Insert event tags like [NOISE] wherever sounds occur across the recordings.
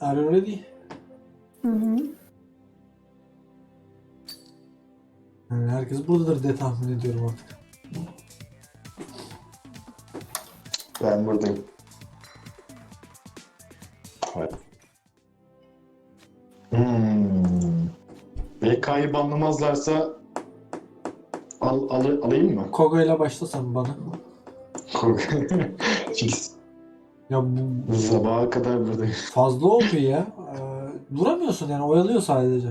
Are you ready? Hı hı. Yani herkes buradadır diye tahmin ediyorum artık. Ben buradayım. Evet. Hmm. BK'yı banlamazlarsa al, al, alayım mı? Kogo ile başlasan bana. Fix. Ya bu Sabaha kadar buradayım. [LAUGHS] fazla oldu ya. Ee, duramıyorsun yani oyalıyor sadece.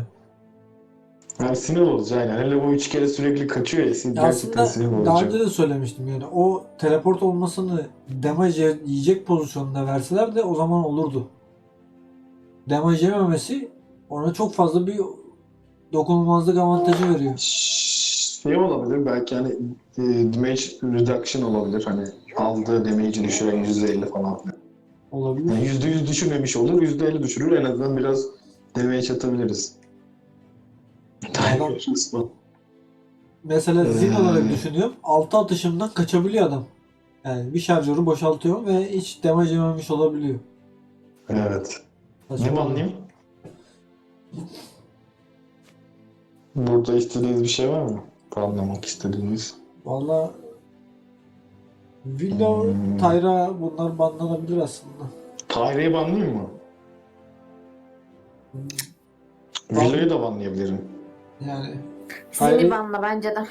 Yani sinir bozucu aynen. Hele bu üç kere sürekli kaçıyor ya. sin- Ya Gerçekten sinir aslında daha önce de söylemiştim yani o teleport olmasını damage yiyecek pozisyonunda verseler de o zaman olurdu. Damage yememesi ona çok fazla bir dokunulmazlık avantajı veriyor. Şey olabilir belki hani e, damage reduction olabilir. Hani aldığı damage'i düşüren %50 falan. Olabilir. Yani %100 düşürmemiş olur, %50 düşürür. En azından biraz damage atabiliriz. Kısmı. Mesela zil Ee. olarak düşünüyorum. 6 atışımdan kaçabiliyor adam. Yani bir şarjörü boşaltıyor ve hiç damage yememiş olabiliyor. Evet. Ne banlayayım? Burada istediğiniz bir şey var mı? Banlamak istediğiniz. Valla Willow, Hmm. Tyra bunlar banlanabilir aslında. Tyra'yı banlayayım mı? Villa'yı da banlayabilirim. Yani Zini Hayır. banla bence de.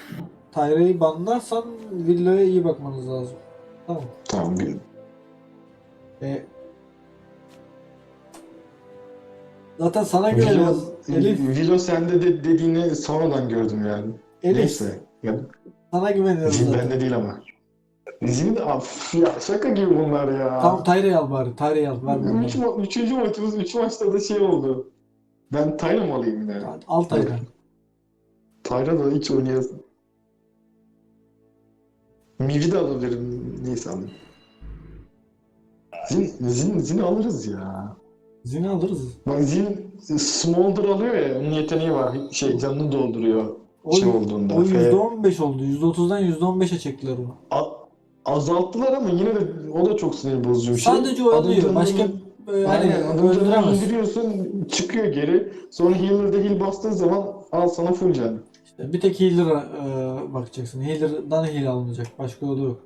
Tyra'yı banlarsan Willow'ya iyi bakmanız lazım. Tamam. Tamam. bir- E, zaten sana güveniyoruz. Villa, Elif, Villa sende de dediğini sonradan gördüm yani. Elif Neyse. Ya, sana güveniyoruz Zin zaten. bende değil ama. Zin de af ya şaka gibi bunlar ya. Tamam Tyra'yı al bari. Tyra'yı al. Ver bunu. Üç ma- üçüncü maçımız üç maçta da şey oldu. Ben Tyra mı alayım yine? Al Tyra. Tyra da hiç oynayasın. Miv'i de alabilirim. Neyse alayım. Zin, Zin, Zin alırız ya. Zin'i alırız. Bak Zin Smolder alıyor ya, onun yeteneği var. Şey canını dolduruyor O, şey olduğunda. o F- %15 oldu. %30'dan %15'e çektiler onu. A- azalttılar ama yine de o da çok sinir bozucu bir şey. Sadece oyalıyor. Başka e, hani öldüremez. indiriyorsun, çıkıyor geri. Sonra healer'da heal bastığın zaman al sana full can. İşte bir tek healer'a e, bakacaksın. Healer'dan heal alınacak. Başka yolu yok.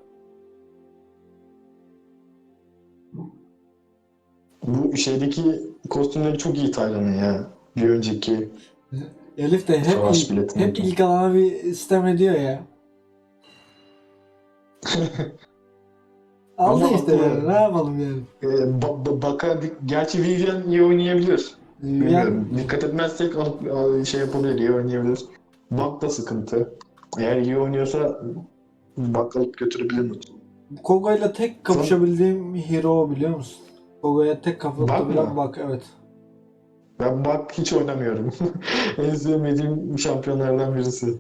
Bu şeydeki kostümleri çok iyi Taylan'ın ya. Bir önceki Elif de hep, ilk, hep ilk alana bir sistem ediyor ya. Aldı Ama işte yani. Ne yapalım yani. Ee, ba- ba- baka, gerçi Vivian iyi oynayabilir. Yani Bilmiyorum. Dikkat etmezsek alıp al- şey yapabilir, iyi oynayabilir. Bak da sıkıntı. Eğer iyi oynuyorsa bak alıp götürebilir mi? Kogo'yla tek kapışabildiğim hero biliyor musun? Kogo'ya tek kapışabilen mı? bak evet. Ben bak hiç oynamıyorum. [LAUGHS] en sevmediğim şampiyonlardan birisi.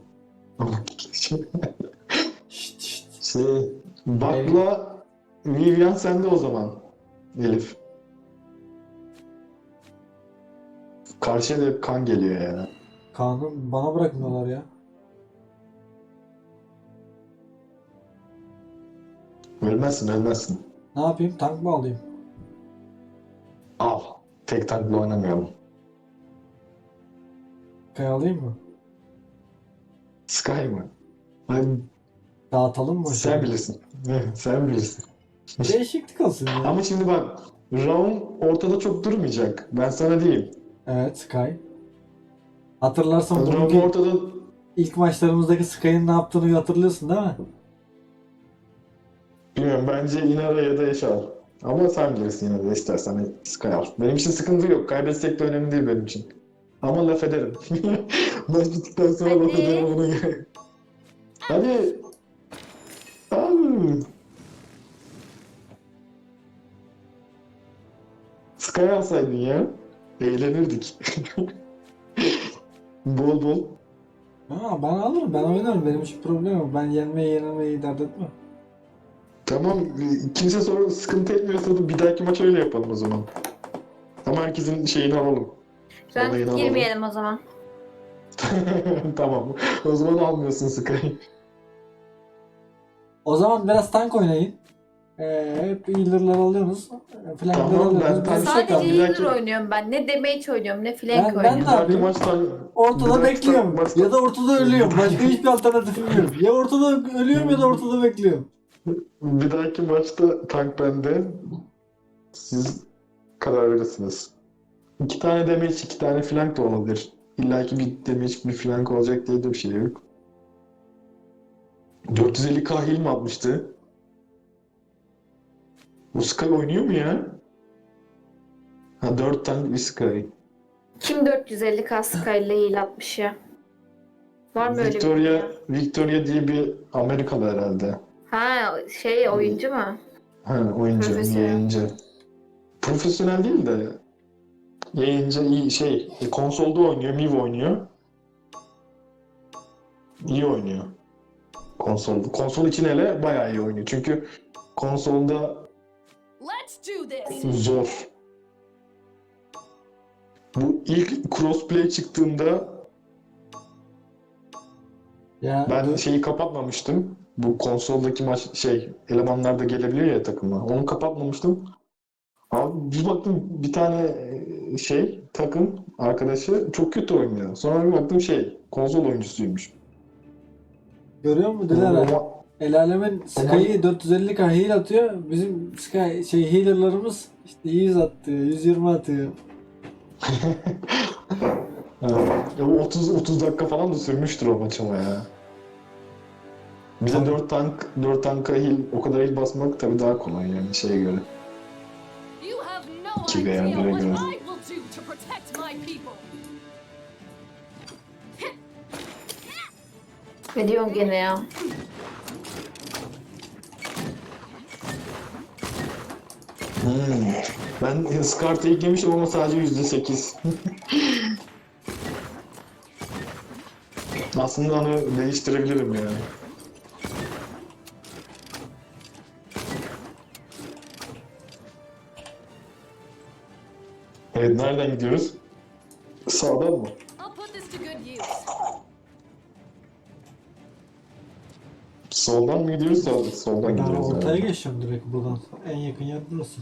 Şşt şşt. Şey, Bak'la Vivian sende o zaman. Elif. Karşıya da hep kan geliyor ya. Kaan'ı bana bırakmıyorlar ya. Ölmezsin, ölmezsin. Ne yapayım? Tank mı alayım? Al. Tek tankla oynamayalım. Kaya alayım mı? Sky mı? Ay, Dağıtalım mı? sen bilirsin. sen bilirsin. Değişiklik olsun ya. Ama şimdi bak, Raum ortada çok durmayacak. Ben sana diyeyim. Evet Sky. Hatırlarsan Raum bugünkü ortada ilk maçlarımızdaki Sky'ın ne yaptığını hatırlıyorsun değil mi? bilmiyorum bence Inara ya da Eşal. Ama sen bilirsin yine de istersen Sky al. Benim için sıkıntı yok. Kaybetsek de önemli değil benim için. Ama laf ederim. [LAUGHS] Maç bittikten sonra laf Hadi. ederim ona göre. Hadi. Sky alsaydın ya. Eğlenirdik. [LAUGHS] bol bol. Ha, ben alırım. Ben oynarım. Benim hiç problem yok. Ben yenmeyi yenilmeyi dert etmem. Tamam, kimse sonra sıkıntı etmiyorsa da bir dahaki maç öyle yapalım o zaman. Ama herkesin şeyini alalım. Alalım. girmeyelim o zaman. [LAUGHS] tamam. O zaman almıyorsun Sky. O zaman biraz tank oynayın. Ee, hep healer'lar alıyorsunuz. e, Flank'ları Tamam, ben alıyorsunuz. şey Sadece kalmıyor. bir healer dahaki- oynuyorum ben. Ne damage oynuyorum ne flank Ben- ben oynuyorum. de- Bir dahaki yapayım? maçtan Ortada Bir dahaki bekliyorum. maçta- Ya da ortada ölüyorum. Başka [LAUGHS] hiçbir alternatifim yok. Ya ortada ölüyorum ya da ortada bekliyorum. bir dahaki maçta tank bende. Siz karar verirsiniz. İki tane damage, iki tane flank da olabilir. İlla ki bir damage, bir flank olacak diye de bir şey yok. 450 kahil mi atmıştı? Bu Sky oynuyor mu ya? Ha 4 tank bir Sky. Kim 450 kaskayla ile heal atmış ya? Var mı öyle bir Victoria, dünya? Victoria diye bir Amerikalı herhalde. Ha şey oyuncu mu? Ha, oyuncu, Profesyonel. yayıncı. Profesyonel değil de yayıncı iyi şey konsolda oynuyor, Miv oynuyor. İyi oynuyor. Konsol, konsol için hele bayağı iyi oynuyor. Çünkü konsolda Let's do this. zor. Bu ilk crossplay çıktığında Ya ben şeyi kapatmamıştım. Bu konsoldaki maç şey elemanlar da gelebiliyor ya takıma. Onu kapatmamıştım. Abi bir baktım bir tane e, şey takım arkadaşı çok kötü oynuyor. Sonra bir baktım şey konsol oyuncusuymuş. Görüyor musun Dilara? El alemin Sky'ı 450k heal atıyor. Bizim Sky şey healer'larımız işte 100 atıyor, 120 [LAUGHS] atıyor. Ya bu 30 30 dakika falan da sürmüştür o maç ama ya. Bir de 4 tank 4 tanka heal o kadar heal basmak tabii daha kolay yani şeye göre. You have no İki veya idea bire what göre. Ne diyorsun gene ya? Hmm. Ben Skart'ı eklemiştim ama sadece %8. [LAUGHS] Aslında onu değiştirebilirim yani. Evet, nereden gidiyoruz? Sağdan mı? Soldan mı gidiyoruz? Sağ, soldan Ben gidiyoruz. ortaya yani. geçeceğim direkt buradan. En yakın yer burası.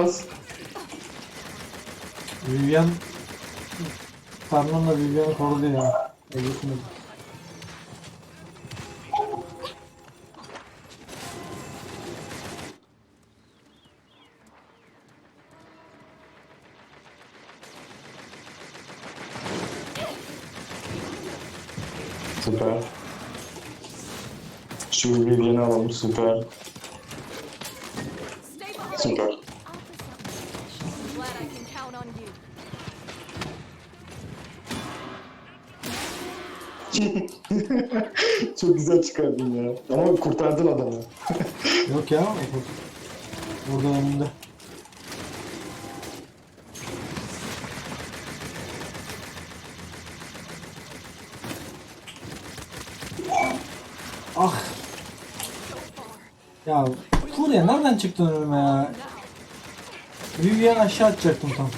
Az. Vivian Fernand'la Vivian'ı korudu ya. Gitmedi. Süper. Şu Vivian'ı alalım süper. Süper. Güzel çıkardın ya. Ama kurtardın adamı. [LAUGHS] Yok ya. Burada önümde. Ah. Ya Furya nereden çıktın önüme ya? Vivian aşağı atacaktım tam.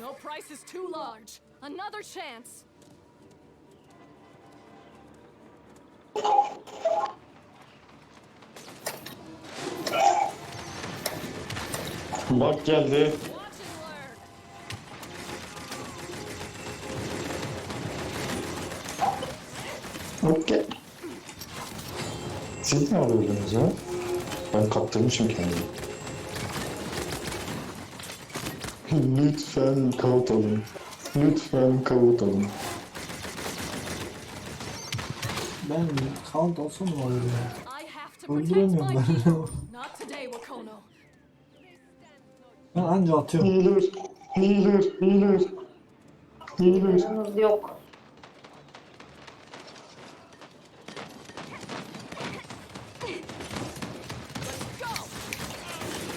No price is too large. Another chance. Bak geldi. Okey. Siz ne alıyordunuz ya? Ben kaptırmışım kendimi. Lütfen kavut alın. Lütfen kavut alın. Ben count olsun mu oluyor ya? Öldüremiyorum ben. [LAUGHS] ben anca atıyorum. Healer, healer, healer. Healer. Canınız yok.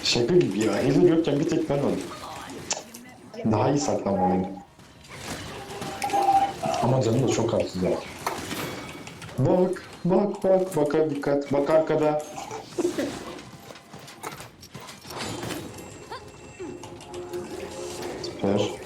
Şaka gibi ya. Healer yokken bir tek ben aldım. Daha iyi saklanmalıyım. Ama canım da çok ya. Bak, bak, bak, baka dikkat, bak arkada. Süper.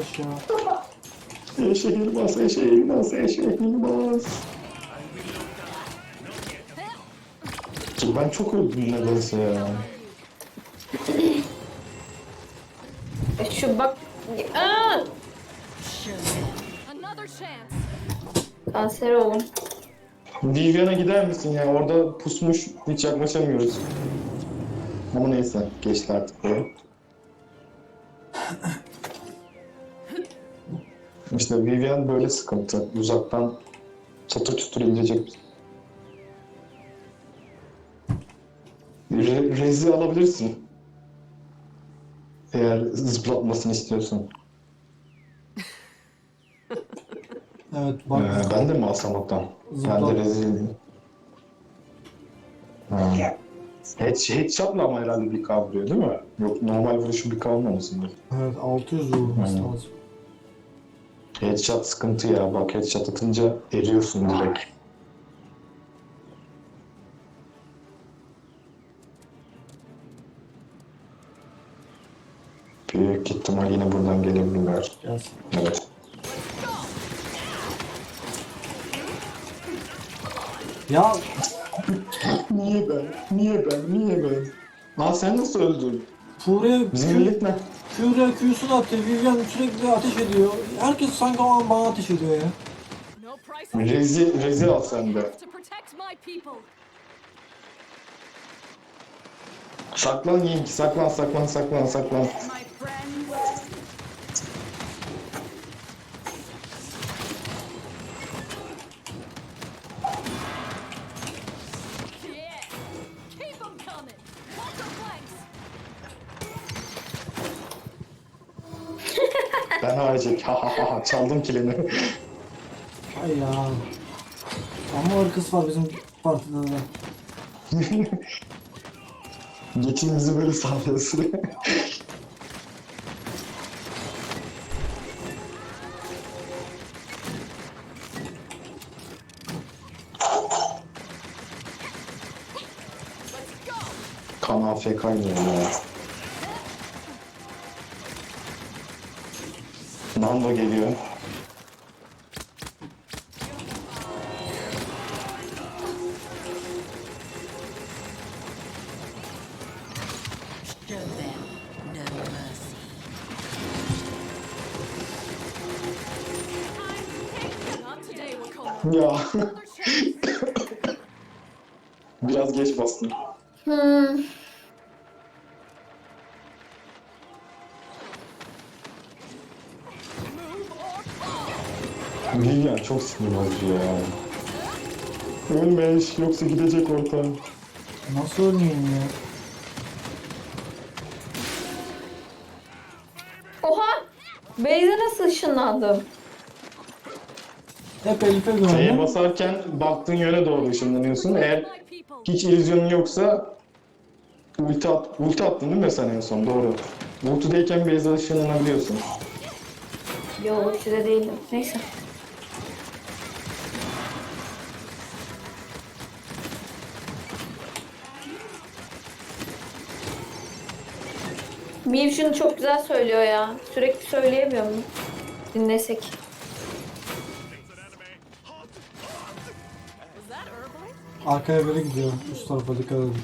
Arkadaş ya? Eşek Elmas, Eşek Elmas, Eşek Elmas. Ki Ben çok öldüm nedense ya. E Şu bak... Aa! Kanser oğlum. Vivian'a gider misin ya? Orada pusmuş, hiç yaklaşamıyoruz. Ama neyse, geçti artık bu. İşte Vivian böyle sıkıntı. Uzaktan çatır çutur indirecek. Re Rezi alabilirsin. Eğer zıplatmasını istiyorsan. [LAUGHS] Evet bak. Ee, ben de mi alsam hatta? Ben de rezildim. Ha. Head, headshot'la ama herhalde bir kavruyor değil mi? Yok normal vuruşu bir kavurmamasın. Evet 600 vurulması lazım. Headshot sıkıntı ya. Bak headshot atınca eriyorsun direkt. Büyük ihtimal yine buradan gelebilirler. Gelsin. Evet. Ya Niye ben? Niye ben? Niye ben? Aa sen nasıl öldün? Fure Bizim millet ne? Fure Q'sunu atıyor. Vivian sürekli ateş ediyor. Herkes sanki o an bana ateş ediyor ya. No price Rezi, rezi al sen de. to protect my people. Saklan Yink, saklan, saklan, saklan, saklan. Ben haricek, ha ha ha çaldım kilini. Ay ya. Ama ırkıs var bizim partide de. [LAUGHS] Geçin bizi böyle go. kan AFK ya. Nando geliyor. Show them no mercy. Not today, Wakoma. Ya Another chance. biraz geç bastım. Hmm. Vivian çok sinir bozucu ya. Ölme yoksa gidecek orta. Nasıl ölmeyeyim ya? Oha! Beyze nasıl ışınlandım? Hep Elif'e F'ye güvendim. basarken baktığın yöne doğru ışınlanıyorsun. Eğer hiç illüzyonun yoksa ulti, at, ulti attın değil mi sen en son? Doğru. Ultideyken base'e ışınlanabiliyorsun. Yo size değilim. Neyse. Miv şunu çok güzel söylüyor ya. Sürekli söyleyemiyorum. Dinlesek. Was that Herbalife? Arkaya biri gidiyor. Üst tarafa dikkat edin.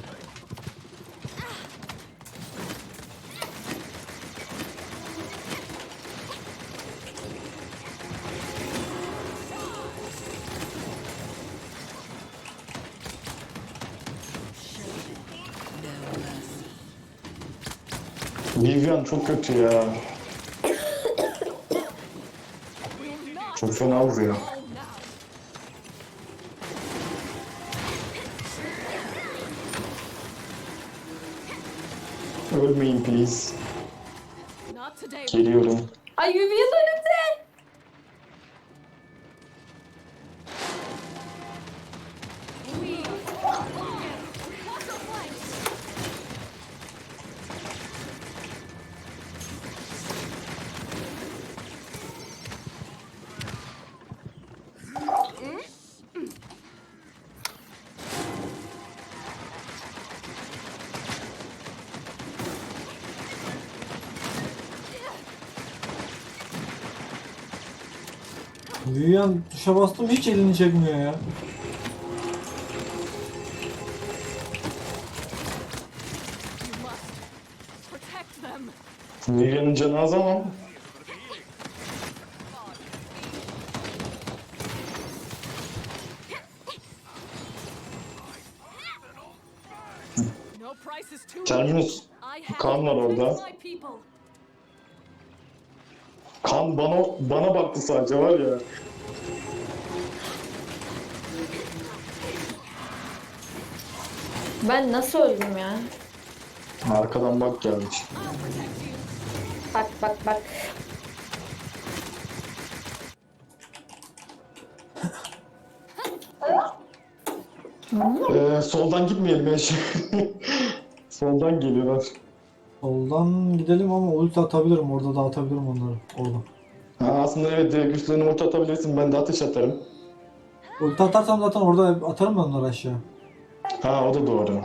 Vivian çok kötü ya. Çok fena vuruyor. Ölmeyin please. Geliyorum. Ay Vivian'ı Vivian tuşa bastım hiç elini çekmiyor ya. Canı az ama Terminus kan var orada. Kan bana bana baktı sadece var ya. Ben nasıl öldüm ya? Arkadan bak gelmiş. Bak bak bak. Ee, soldan gitmeyelim ya. [LAUGHS] soldan geliyorlar. Soldan gidelim ama ulti atabilirim. Orada da atabilirim onları. Orada. Ha, aslında evet güçlerini orta atabilirsin. Ben de ateş atarım. Ulti atarsam zaten orada atarım ben onları aşağı. Ha o da doğru.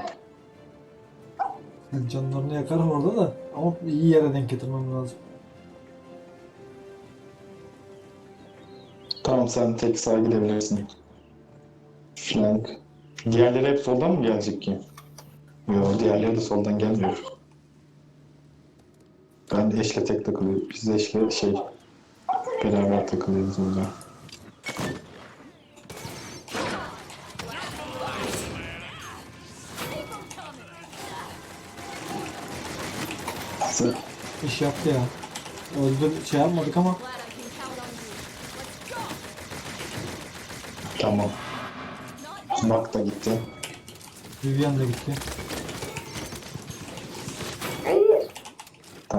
Canlarını yakarım orada da. Ama iyi yere denk getirmem lazım. Tamam sen tek sağa gidebilirsin. Flank. Diğerleri hep soldan mı gelecek ki? Yok diğerleri de soldan gelmiyor. Ben eşle tek takılıyorum. Biz eşle şey beraber takılıyoruz orada. Sen- İş yaptı ya. Öldür şey yapmadık ama. Tamam. Bak da gitti. Vivian da gitti.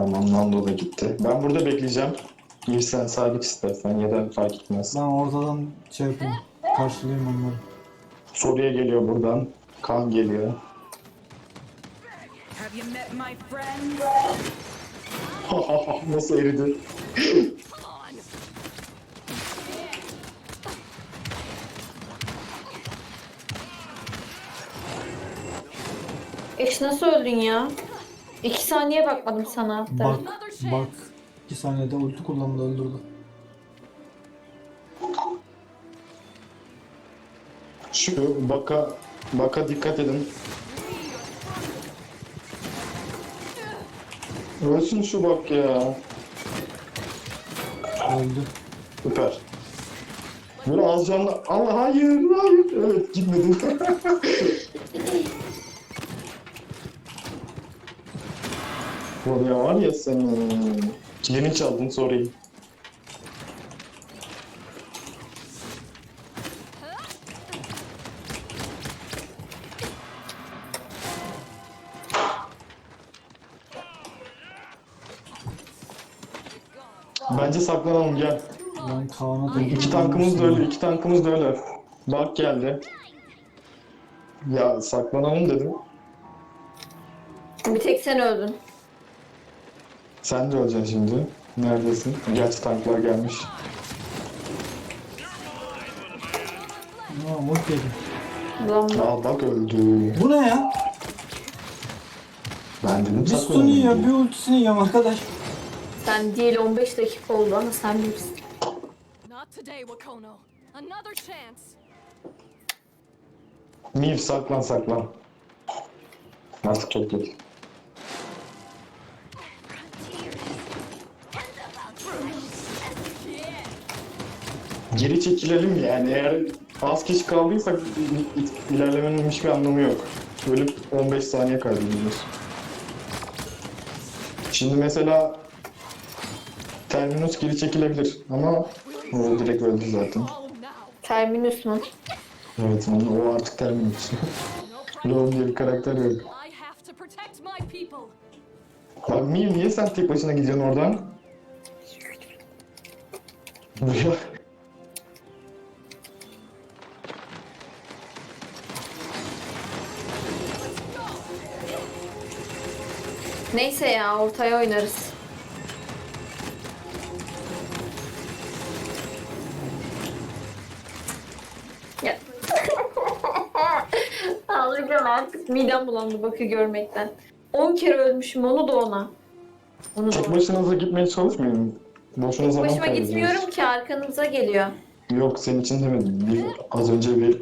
Tamam Nando da gitti. Ben burada bekleyeceğim. Bir sen sabit istersen ya da fark etmez. Ben ortadan şey yapayım. Karşılayayım onları. Soruya geliyor buradan. Kan geliyor. Have you met my friend? [LAUGHS] Nasıl eridi? Eş nasıl öldün ya? İki saniye bakmadım sana hatta. Bak bak. 2 saniyede ulti kullandı öldürdü. Şu baka baka dikkat edin. Ölsün şu bak ya. Öldü. Süper. Böyle az canlı. Allah hayır hayır. Evet gitmedim. [LAUGHS] Oraya var ya senin. Yeni çaldın sorayım. Bence saklanalım gel. Ben Kaan'a da İki tankımız da öyle, iki tankımız da öyle. Bak geldi. Ya saklanalım dedim. Bir tek sen öldün. Sen de öleceksin şimdi. Neredesin? Gerçi tanklar gelmiş. Ulti yedim. Ulan Aa bak öldü. Bu ne ya? Ben dedim Bir saklanalım. stun yiyor, bir ultisini yiyorum arkadaş. sen değil 15 dakika oldu ama sen bilirsin. Not today, Wakono. Another chance. Mif saklan saklan. Artık çok geç. Geri çekilelim yani eğer az kişi kaldıysak ilerlemenin hiçbir anlamı yok. Ölüp 15 saniye kaybediyoruz. Şimdi mesela Terminus geri çekilebilir ama O direkt öldü zaten. Terminus mu? Evet onun, o artık terminus. [LAUGHS] Leon diye bir karakter yok. Lan Mil niye sen tek başına gidiyorsun oradan? Buraya. Neyse ya ortaya oynarız. Ya. Ağlayacağım artık. Midem bulandı bakı görmekten. 10 kere ölmüşüm onu da ona. Onu da ona. başınıza gitmeye çalışmayın. Boşuna Tek zaman başıma kaybediyorsunuz. gitmiyorum ki arkanıza geliyor. Yok senin için demedim. Bir, az önce bir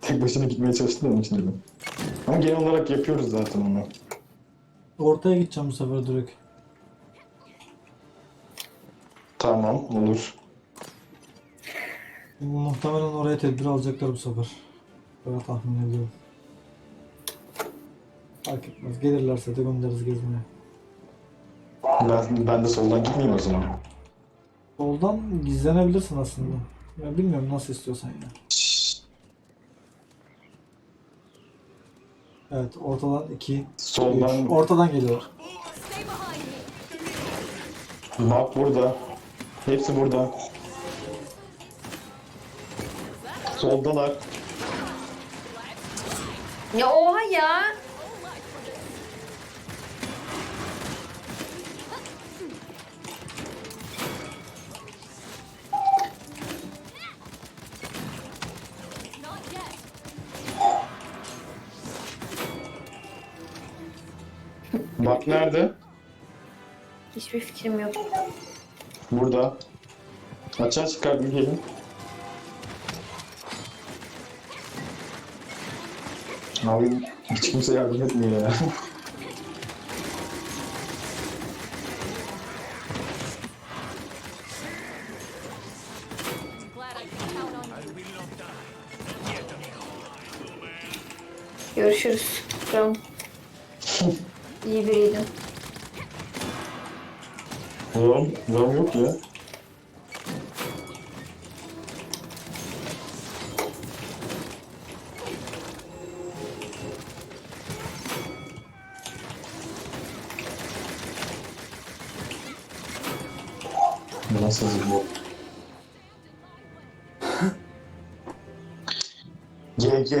tek başına gitmeye çalıştın onun için dedim. Ama genel olarak yapıyoruz zaten onu. Ortaya gideceğim bu sefer direkt. Tamam olur. Muhtemelen oraya tedbir alacaklar bu sefer. Böyle tahmin ediyorum. Fark etmez. Gelirlerse de göndeririz gezmeye. Ben, ben de soldan gitmeyeyim o zaman. Soldan gizlenebilirsin aslında. Ya bilmiyorum nasıl istiyorsan ya. Evet ortadan iki. Soldan üç. Ortadan geliyor. Bak burada. Hepsi burada. Soldalar. Ya oha ya. Nerede? Hiçbir fikrim yok. Burada. Açığa çıkardım gelin. Abi hiç kimse yardım etmiyor ya. Görüşürüz. Tamam. İyi biriydin. Ram, ram yok ya. Nasıl bu? GG.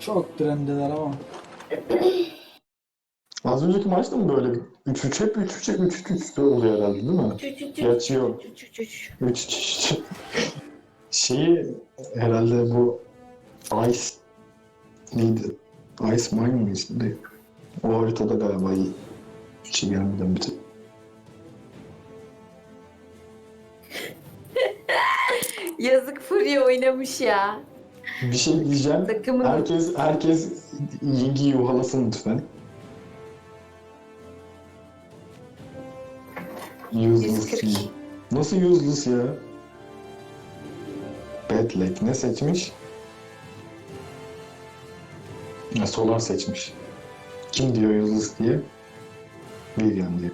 Çok direndiler ama. [LAUGHS] Az önceki maçta mı böyle bir 3-3 hep 3-3 hep 3-3 oluyor herhalde değil mi? Çü çü çü. Gerçi yok. Çü çü çü çü. 3 Şeyi herhalde bu Ice neydi? Ice Mine mi isminde? O haritada galiba iyi. Şey gelmeden bir tek. Yazık Furya oynamış ya. Bir şey diyeceğim. Takımın Herkes herkes Ying'i yuhalasın lütfen. Useless 140. Ying. Nasıl useless ya? Bad leg. Ne seçmiş? Ya, Solar seçmiş. Kim diyor useless diye? Vivian diyor.